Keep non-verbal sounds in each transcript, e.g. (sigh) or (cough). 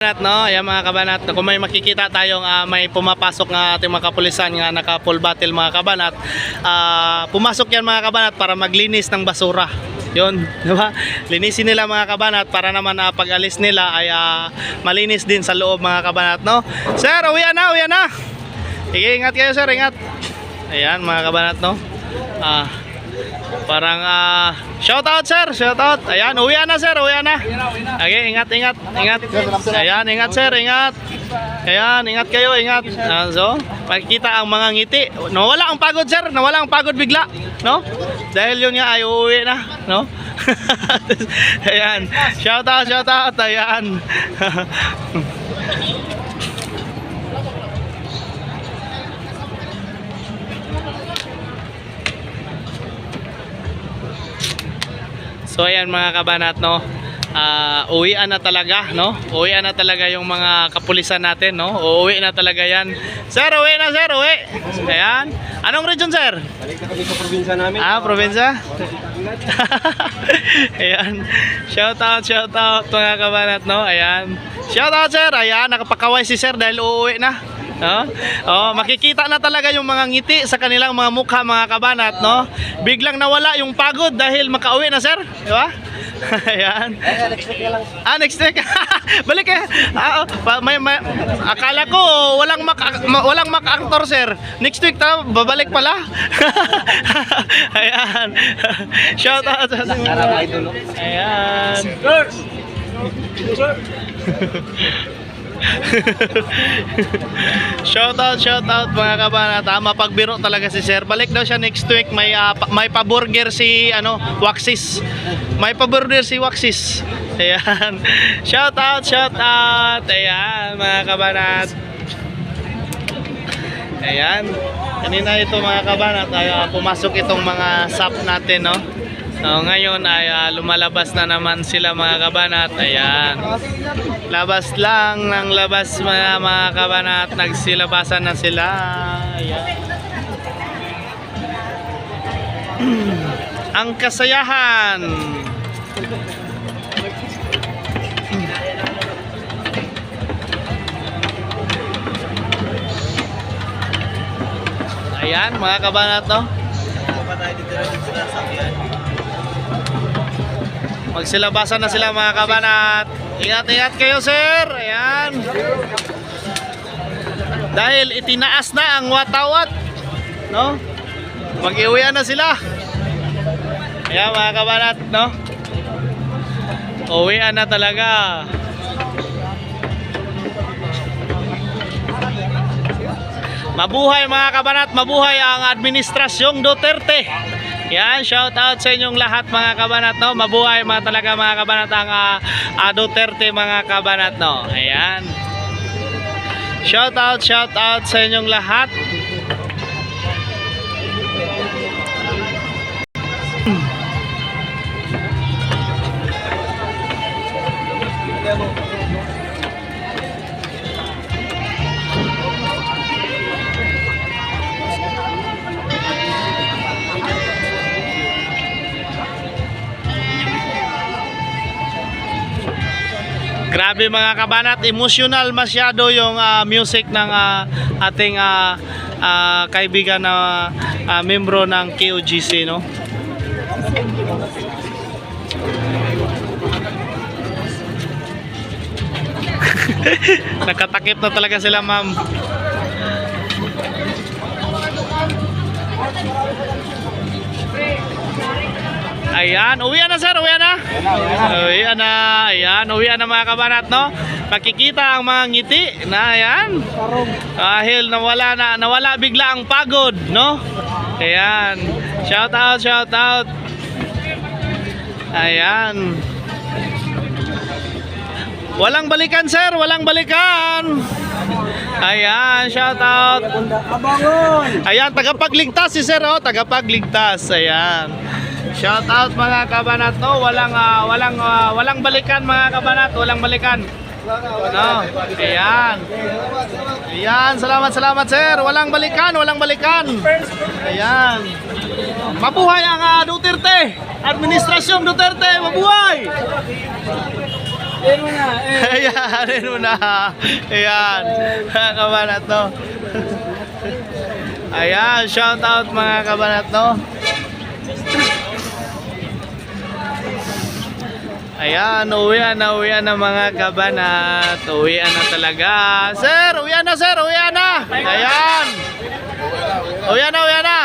Kabanat, no? Ayan mga kabanat, kung may makikita tayong ah, may pumapasok nga ating mga kapulisan nga naka full battle mga kabanat, ah, pumasok yan mga kabanat para maglinis ng basura. Yun, (laughs) di ba? Linisin nila mga kabanat para naman ah, pag alis nila ay ah, malinis din sa loob mga kabanat, no? Sir, uwian na, uwian na! Sige, ingat kayo sir, ingat. Ayan mga kabanat, no? Ah, parang ah, shout out sir, shout out. Ayan, uwian na sir, uwian na. Okay, ingat, ingat, ingat. Ayan, ingat sir, ingat. Ayan, ingat kayo, ingat. Ah, so, makikita ang mga ngiti. Nawala ang pagod sir, nawala ang pagod bigla, no? Dahil yun nga ay uuwi na, no? (laughs) ayan, shout out, shout out, ayan. (laughs) So ayan mga kabanat no. Ah, uwian na talaga no. Uwian na talaga yung mga kapulisan natin no. Uuwi na talaga yan. Sir, uwi na sir, uwi. Ayan. Anong region sir? Balik na kami sa probinsya namin. Ah, probinsya? (laughs) Ayan. Shout out, shout out mga kabanat no. Ayan. Shout out sir. Ayan, nakapakaway si sir dahil uuwi na. No? Oh, makikita na talaga yung mga ngiti sa kanilang mga mukha mga kabanat, no? Biglang nawala yung pagod dahil makauwi na, sir. Di ba? (laughs) Ayan. Ah, next week. (laughs) Balik eh. Ah, oh, may, may, akala ko walang mak ma- walang mak actor sir. Next week ta babalik pala. (laughs) Ayan. Shout out. Sarap idol. no? (laughs) Shout out, shout out mga kabanata. Mapagbiro talaga si Sir. Balik daw siya next week. May ah, pa- may pa-burger si ano, Waxis. May pa-burger si Waxis. Ayan. (laughs) Shout out, shout out. Ayan, mga kabanat. Ayan. Kanina ito mga kabanat ay ah, pumasok itong mga sap natin, no? So, ngayon ay ah, lumalabas na naman sila mga kabanat. Ayan. Labas lang ng labas mga mga kabanat. Nagsilabasan na sila. Ayan. (clears throat) Ang kasayahan. Ayan mga kabanat no. Magsilabasan na sila mga kabanat. Ingat-ingat kayo sir. Ayan. Dahil itinaas na ang watawat. No? Mag-iuwian na sila. Ayan mga kabanat, no? Uwian na talaga. Mabuhay mga kabanat, mabuhay ang administrasyong Duterte. Yan, shout out sa inyong lahat mga kabanat, no? Mabuhay mga talaga mga kabanat ang ah, ah, Duterte mga kabanat, no? Ayan. Shout out, shout out sa inyong lahat. Grabe mga kabanat, emotional masyado yung ah, music ng ah, ating ah, ah, kaibigan na ah, membro ng KOGC, no? (laughs) Nakatakip na talaga sila, ma'am. Ayan, uwian na sir, uwian na. Uwian na, ayan, uwian na mga kabanat, no? Makikita ang mga ngiti na ayan. Dahil nawala na, nawala bigla ang pagod, no? Ayan. Shout out, shout out. Ayan. Walang balikan sir, walang balikan. Ayan, shout out. Abangon! Ayan, tagapagligtas si Sir, oh, tagapagligtas. Ayan. Shout out mga kabanat, no. Walang ah, walang ah, walang balikan mga kabanat, walang balikan. No. Ayan. Ayan, salamat salamat sir. Walang balikan, walang balikan. Ayan. Mabuhay ang ah, Duterte. Administrasyong Duterte, mabuhay. Eh. (laughs) Ayan, mo na. Ayan. Mga kabanat, no? Ayan, shout out mga kabanat, no? Ayan, uwian na, uwian na mga kabanat. Uwian na talaga. Sir, uwian na, sir, uwian na. Ayan. Uwian na, uwian na.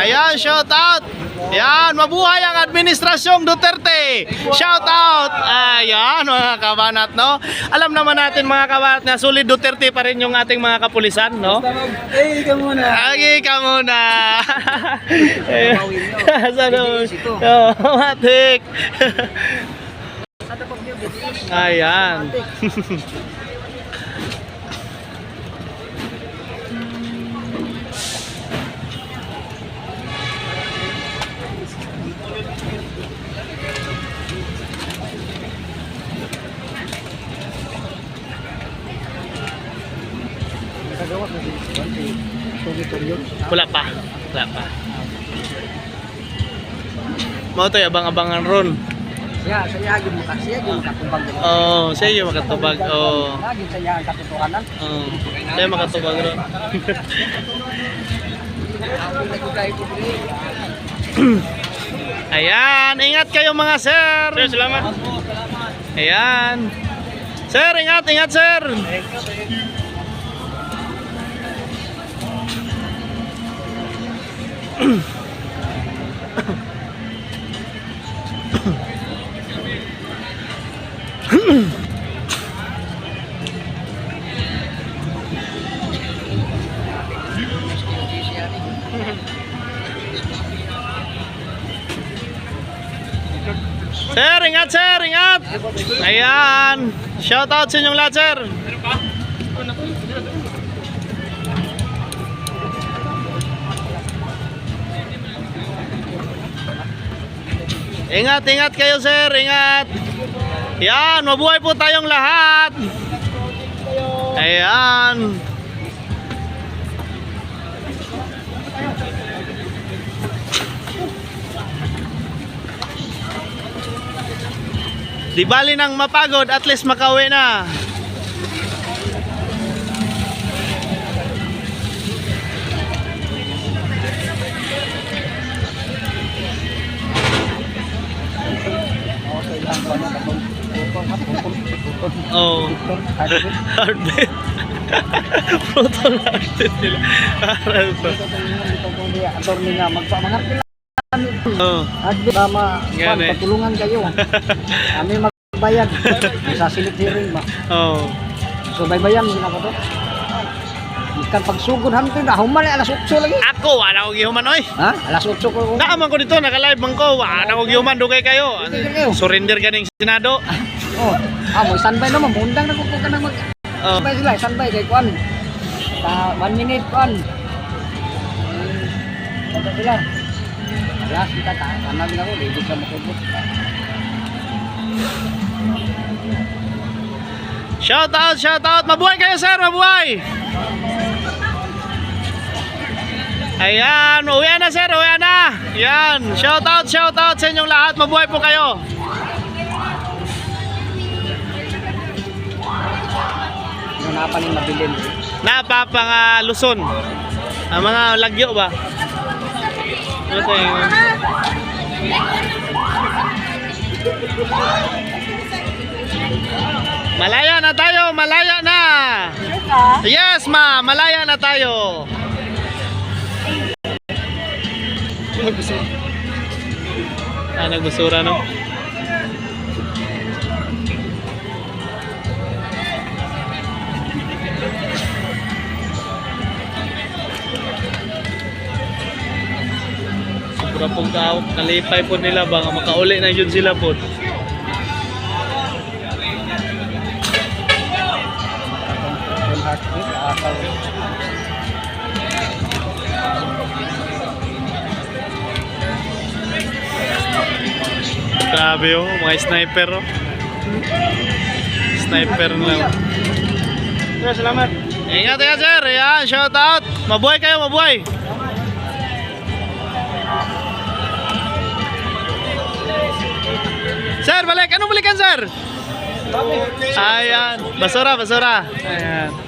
Ayan, shout out. Ayan, mabuhay ang administrasyong Duterte. Shout out. Ayan, mga kabanat, no? Alam naman natin mga kabanat na sulit Duterte pa rin yung ating mga kapulisan, no? Eh, ka muna. Agi ka muna. (laughs) Sa Oh, (laughs) matik. Ayan. Wala pa. Wala pa. Mao to abang-abangan ron. Siya, saya gyud mo siya gyud katubag. Oh, sa iyo makatubag. Oh. Lagi saya ang katotohanan. Oh. Saya makatubag ron. (laughs) Ayan, ingat kayo mga sir. Sir, salamat. Ayan. Sir, ingat, ingat sir. Sir, (clears throat) Ayan. Shout out sa inyong lahat. Ingat, ingat kayo sir, ingat. Yan, mabuhay po tayong lahat. Ayan. Di bali nang mapagod, at least makauwi na. Oh. Heartbeat. (laughs) Proton heartbeat nila. Aral pa. Attorney nga magpamangarap Oh. At tama, Yan eh. patulungan kayo. (laughs) Kami magbayad sa silid hearing ba. Oh. So baybayan gina ko to. Ikan pagsugod hamto na humali alas 8 lagi. Ako, wala ko gihuman oy. Ha? Alas 8 ko. Naaman ko dito, naka-live man ko. Wala ko gihuman, dugay kayo. Surrender ganing Senado. (laughs) Oh, ah mo standby naman, mundang na ko ka nang mag Oh. standby sila, standby kay kuan. Ta 1 minute kuan. Ano sila? Yes, kita ta. Tanag na ko, di sa makubot. Shout out, shout out. Mabuhay kayo, sir. Mabuhay. Ayan, uwi na sir, uwi na. Yan, shout out, shout out sa inyong lahat. Mabuhay po kayo. Napa ni mabilin. Napapang uh, Luzon. Ang mga lagyo ba? Ano yung... Malaya na tayo, malaya na. Yes, ma, malaya na tayo. Ah, nagbusura no? Sobra pong ka kalipay po nila baka makauli na yun sila po. Grabe oh, mga sniper oh. Sniper lang. Sir, salamat. Ingat ya sir, yan, shout out. Mabuhay kayo, mabuhay. Balik. Anong balikan, sir? Ayan. Basura, basura. Ayan.